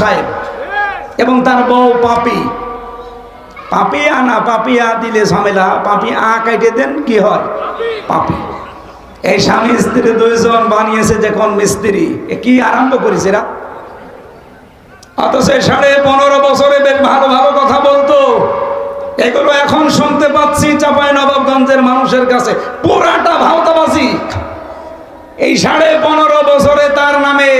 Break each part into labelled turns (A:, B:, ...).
A: সাহেব এবং তার বউ পাপি। পাপি আনা পাপি আ দিলে ঝামেলা, পাপি আ কাটে দেন, কি হয়? পাপি। এই স্বামী স্ত্রী দুইজন বানিয়েছে যে কোন মিস্ত্রি কি আরম্ভ করেছে এরা? অথচ সাড়ে পনেরো বছরে বেশ ভালো ভালো কথা বলতো। এগুলো এখন শুনতে পাচ্ছি চাপাই নবাবগঞ্জের মানুষের কাছে। পুরাটা ভাওতাবাজি। এই সাড়ে পনেরো বছরে তার নামে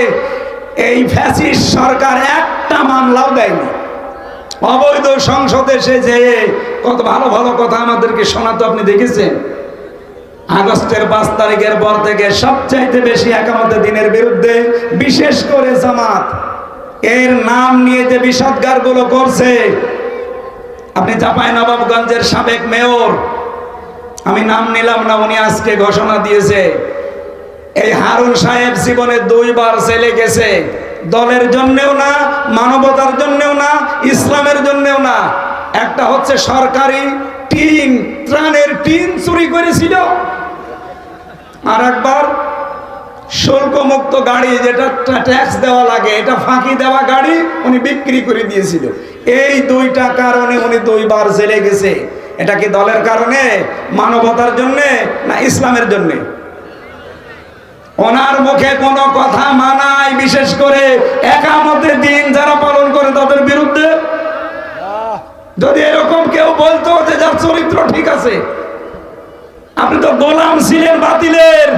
A: এই ফ্যাসিস্ট সরকার একটা মামলাও দেয়নি। অবৈধ সংসদে সে যে কত ভালো ভালো কথা আমাদেরকে শোনাতো, আপনি দেখেছেন? আগস্টের পাঁচ তারিখের পর থেকে সবচাইতে বেশি একামত দিনের বিরুদ্ধে বিশেষ করে জামাত। এর নাম নিয়ে যে বিষাদগারগুলো করছে, আপনি চাপাই নবাবগঞ্জের সাবেক মেয়র, আমি নাম নিলাম না, উনি আজকে ঘোষণা দিয়েছে। এই হারুন সাহেব জীবনে দুইবার জেলে গেছে। দলের জন্যেও না, মানবতার জন্যেও না, ইসলামের জন্যেও না। একটা হচ্ছে সরকারি টিন, ত্রাণের টিন চুরি করেছিল। আর একবার শুল্ক মুক্ত গাড়ি যেটা ট্যাক্স দেওয়া লাগে, এটা ফাঁকি দেওয়া গাড়ি উনি বিক্রি করে দিয়েছিল। এই দুইটা কারণে উনি দুইবার জেলে গেছে। এটা কি দলের কারণে, মানবতার জন্যে না ইসলামের জন্যে? ওনার মুখে কোনো কথা মানায়, বিশেষ করে একামতের দিন যারা পালন করে তাদের বিরুদ্ধে। যদি এরকম কেউ বলতো যে যার চরিত্র ঠিক আছে, আপনি তো গোলাম ছিলেন বাতিলের,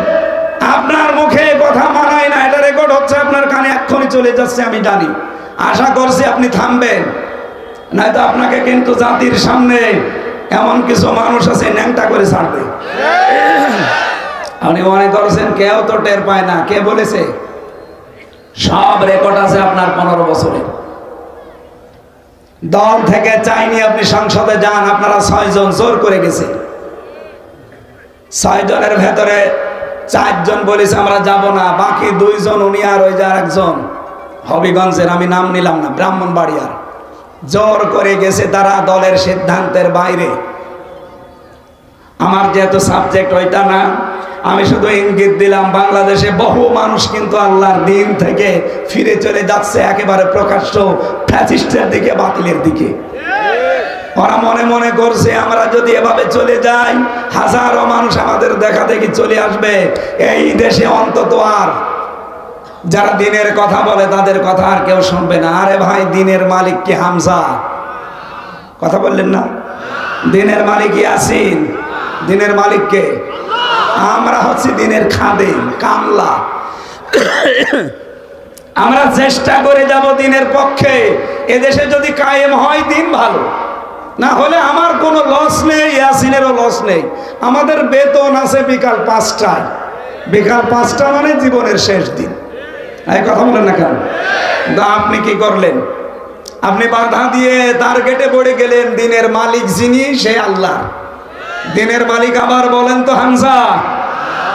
A: আপনার মুখে কথা মানায় না, এটা রেকর্ড হচ্ছে আপনার কানে, এক্ষুনি চলে যাচ্ছে, আমি জানি। আশা করছি আপনি থামবেন। নয়তো আপনাকে কিন্তু জাতির সামনে এমন কিছু মানুষ আছে, ন্যাংটা করে ছাড়বে। আপনি মনে করছেন, কেউ তো টের পায় না। কে বলেছে? সব রেকর্ড আছে আপনার পনেরো বছরে। দল থেকে চাইনি আপনি সংসদে যান, আপনারা ছয়জন জোর করে গেছে। ছয়জনের ভেতরে চারজন বলেছে, আমরা যাব না। বাকি দুইজন, উনি আর ওই যে একজন হবিগঞ্জের, আমি নাম নিলাম না, ব্রাহ্মণবাড়িয়ার। জোর করে গেছে তারা দলের সিদ্ধান্তের বাইরে। আমার যেহেতু সাবজেক্ট ওইটা না আমি শুধু ইঙ্গিত দিলাম, বাংলাদেশে বহু মানুষ কিন্তু আল্লাহর দিন থেকে ফিরে চলে যাচ্ছে একেবারে প্রকাশ্য ফ্যাসিস্টের দিকে, বাতিলের দিকে। ওরা মনে মনে করছে, আমরা যদি এভাবে চলে যাই, হাজারো মানুষ আমাদের দেখা দেখি চলে আসবে। এই দেশে অন্তত আর যারা দিনের কথা বলে, তাদের কথা আর কেউ শুনবে না। আরে ভাই, দিনের মালিক কি হামজা? কথা বললেন না? দিনের মালিক ইয়াসিন। দিনের মালিককে আমরা হচ্ছে দিনের খাদেম কামলা। আমরা চেষ্টা করে যাব দিনের পক্ষে। এদেশে যদি কায়েম হয়, দিন ভালো। না হলে আমার কোনো লস নেই, ইয়াসিনেরও লস নেই। আমাদের বেতন আছে বিকাল পাঁচটায়। বিকাল পাঁচটা মানে জীবনের শেষ দিন। এই কথা বলেন না কেন? তা আপনি কি করলেন? আপনি বাধা দিয়ে টার্গেটে পড়ে গেলেন, দিনের মালিক যিনি, সে আল্লাহ দিনের মালিক আবার বলেন তো হামসা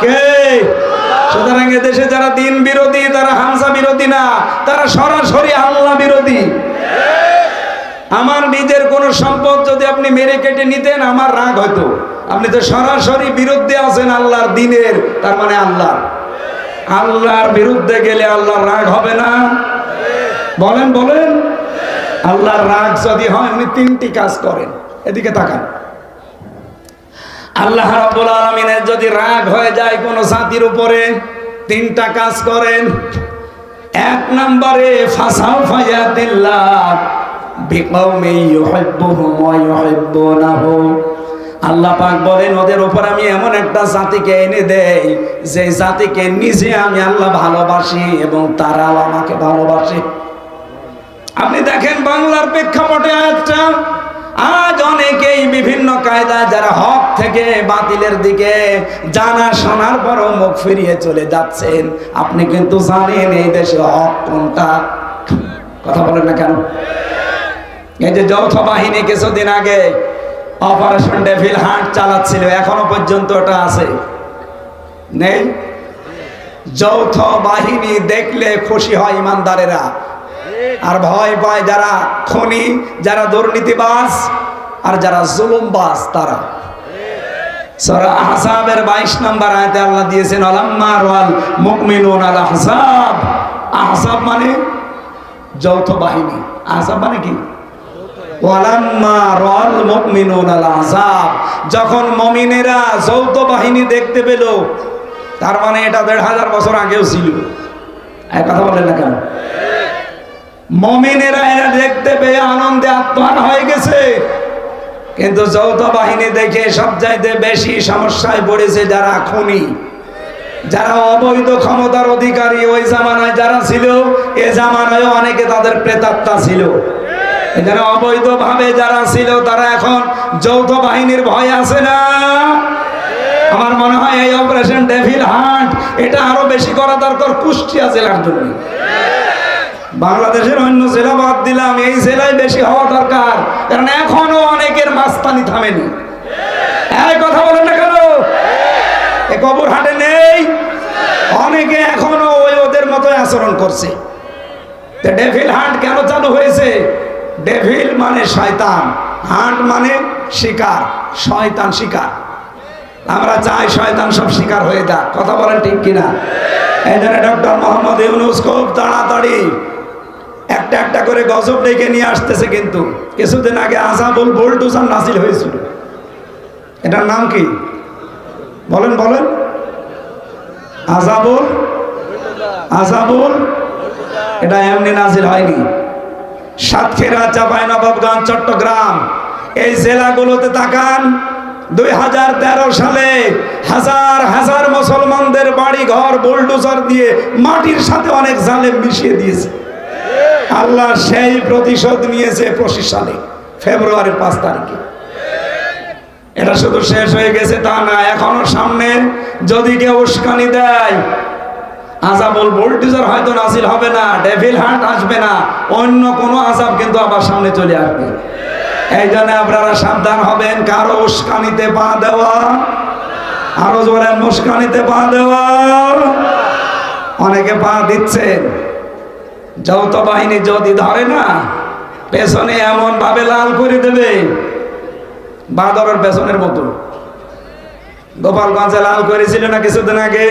A: কে? সুতরাং দেশে যারা দিন বিরোধী, তারা হামসা বিরোধী না, তারা সরাসরি আল্লাহ বিরোধী। আমার নিজের কোন সম্পদ যদি আপনি মেরে কেটে নিতেন, আমার রাগ হতো আপনি তো সরাসরি বিরুদ্ধে আছেন আল্লাহর দিনের, তার মানে আল্লাহ আল্লাহর বিরুদ্ধে গেলে আল্লাহর রাগ হবে না। বলেন বলেন। আল্লাহর রাগ যদি হয় উনি তিনটি কাজ করেন। এদিকে তাকান। আল্লাহ রাব্বুল আলামিনের যদি রাগ হয়ে যায় কোন জাতির উপরে, তিনটা কাজ করেন। এক নম্বরে ফাসাও ফায়াতিল্লাহ বিকৌমি ইউহিব্বুহুম ওয়া ইউহিব্বুনাহু। আল্লাহ পাক বলেন, ওদের উপর আমি এমন একটা জাতিকে এনে দেই, যে জাতিকে নিজে আমি আল্লাহ ভালোবাসি এবং তারাও আমাকে ভালোবাসে। আপনি দেখেন বাংলার প্রেক্ষাপটে আয়াতটা আজ অনেকেই বিভিন্ন কায়দায় যারা হক থেকে বাতিলের দিকে জানা শোনার পরও মুখ ফিরিয়ে চলে যাচ্ছেন। আপনি কিন্তু জানেন এই দেশে হক কোনটা? কথা বলেন না কেন? এই যে যৌথ বাহিনী কিছুদিন আগে অপারেশন ডেভিল হান্ট চালাচ্ছিল, এখনও পর্যন্ত ওটা আছে। নেই? যৌথ বাহিনী দেখলে খুশি হয় ইমানদারেরা। আর ভয় পায় যারা খনি যারা দুর্নীতিবাস আর যারা জুলুমবাজ তারা। 22 নম্বর দিয়েছেন মানে যৌথ বাহিনী। মানে কি? যখন মমিনেরা যৌথ বাহিনী দেখতে পেল, তার মানে এটা দেড় হাজার বছর আগেও ছিল। এক কথা বলেন না কেন? মমিনেরা এরা দেখতে পেয়ে আনন্দে আত্মহান হয়ে গেছে। কিন্তু যৌথ বাহিনী দেখে সব চাইতে বেশি সমস্যায় পড়েছে যারা খুনি। যারা অবৈধ ক্ষমতার অধিকারী ওই জামানায় যারা ছিল, এ জামানায় অনেকে তাদের প্রেতাত্মা ছিল। এখানে অবৈধ ভাবে যারা ছিল, তারা এখন যৌথ বাহিনীর ভয় আছে না? আমার মনে হয় এই অপারেশন ডেভিল হান্ট, এটা আরও বেশি করা দরকার কুষ্টিয়া জেলার জন্য। বাংলাদেশের অন্য জেলা বাদ দিলাম, এই জেলায় বেশি হওয়া দরকার। কারণ এখনও অনেকের মাস্তানি থামেনি। কথা বলেন না কেন? এ কবর হাটে নেই। অনেকে এখনও ওই ওদের মতো আচরণ করছে। ডেভিল হান্ট কেন চালু হয়েছে? ডেভিল মানে শয়তান হান্ট মানে শিকার, শয়তান শিকার। আমরা চাই শয়তান সব শিকার হয়ে যাক। কথা বলেন ঠিক কিনা? এই জন্য ডক্টর মোহাম্মদ ইউনুস খুব তাড়াতাড়ি একটা একটা করে গজব ডেকে নিয়ে আসতেছে কিন্তু। কিছুদিন আগে আজাবুল বোল্টুসান নাসিল হয়েছিল। এটার নাম কি? বলেন বলেন। আজাবুল আজাবুল। এটা এমনি নাজিল হয়নি। সাতক্ষীরা চাপাই নবাবগঞ্জ চট্টগ্রাম। এই জেলাগুলোতে তাকান, দুই হাজার তেরো সালে হাজার হাজার মুসলমানদের বাড়ি ঘর বোল্ডোজার দিয়ে মাটির সাথে অনেক জালেম মিশিয়ে দিয়েছে। আল্লাহ সেই প্রতিশোধ নিয়েছে পঁচিশ সালে, ফেব্রুয়ারির পাঁচ তারিখে। এটা শুধু শেষ হয়ে গেছে তা না, এখনও সামনে যদি কেউ উস্কানি দেয়, আজাবুল ভোল্টেজের হয়তো নাসিল হবে না, ডেভিল হান্ট আসবে না, অন্য কোনো আজাব কিন্তু আবার সামনে চলে আসবে। এই জন্য আপনারা সাবধান হবেন, কারও উস্কানিতে পা দেওয়া, আরও জোরে মুস্কানিতে পা দেওয়া। অনেকে পা দিচ্ছেন। যৌথ বাহিনী যদি ধরে না, পেছনে এমন ভাবে লাল করে দেবে, বাদরের পেছনের মতো। গোপালগঞ্জে লাল করেছিল না কিছুদিন আগে?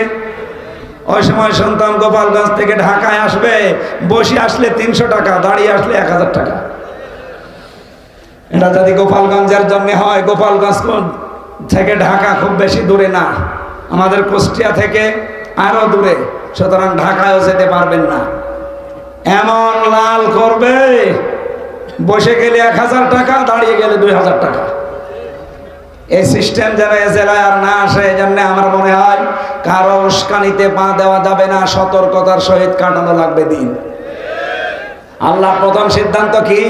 A: ওই সময় শুনতাম গোপালগঞ্জ থেকে ঢাকায় আসবে, বসে আসলে তিনশো টাকা, দাঁড়িয়ে আসলে এক হাজার টাকা। এটা যদি গোপালগঞ্জের জন্য হয়, গোপালগঞ্জ থেকে ঢাকা খুব বেশি দূরে না। আমাদের কুষ্টিয়া থেকে আরও দূরে, সুতরাং ঢাকায়ও যেতে পারবেন না। এমন লাল করবে, বসে গেলে এক হাজার টাকা, দাঁড়িয়ে গেলে দুই হাজার টাকা। এই সিস্টেম যেন এ জেলায় আর না আসে, এই জন্য আমার মনে হয় কারও উস্কানিতে পা দেওয়া যাবে না, সতর্কতার সহিত কাটানো লাগবে দিন। আল্লাহ প্রথম সিদ্ধান্ত কি?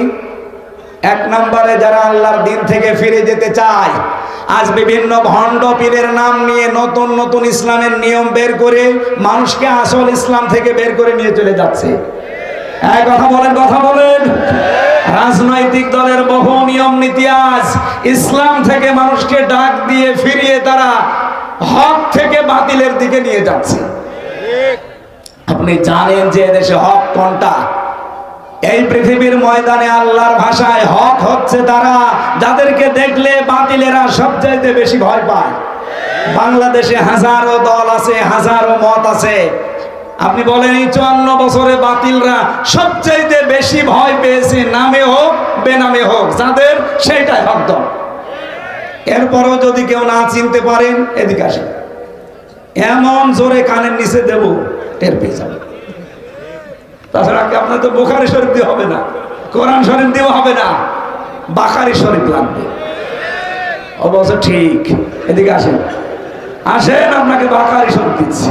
A: এক নম্বরে যারা আল্লাহর দিন থেকে ফিরে যেতে চায়, আজ বিভিন্ন ভণ্ড পীরের নাম নিয়ে নতুন নতুন ইসলামের নিয়ম বের করে মানুষকে আসল ইসলাম থেকে বের করে নিয়ে চলে যাচ্ছে। কথা বলেন কথা বলেন। রাজনৈতিক দলের বহু নিয়ম নীতি আজ ইসলাম থেকে মানুষকে ডাক দিয়ে ফিরিয়ে তারা হক থেকে বাতিলের দিকে নিয়ে যাচ্ছে। আপনি জানেন যে দেশে হক কোনটা? এই পৃথিবীর ময়দানে আল্লাহর ভাষায় হক হচ্ছে তারা যাদেরকে দেখলে বাতিলেরা সবচাইতে বেশি ভয় পায়। বাংলাদেশে হাজারো দল আছে, হাজারো মত আছে। আপনি বলেন, এই চুয়ান্ন বছরে বাতিলরা সবচাইতে বেশি ভয় পেয়েছে নামে হোক, বেনামে হোক, যাদের সেইটাই হক দল। এরপরও যদি কেউ না চিনতে পারেন এদিকে আসেন। এমন জোরে কানের নিচে দেব, টের পেয়ে যাবে। তাছাড়া আপনার তো বোখারি শরীফ দিয়ে হবে না? কোরআন শরীফ দিয়েও হবে না? বাকারি শরীফ লাগবে। অবশ্য ঠিক। এদিকে আসেন। আসেন, আপনাকে বাকারি শরীফ দিচ্ছি।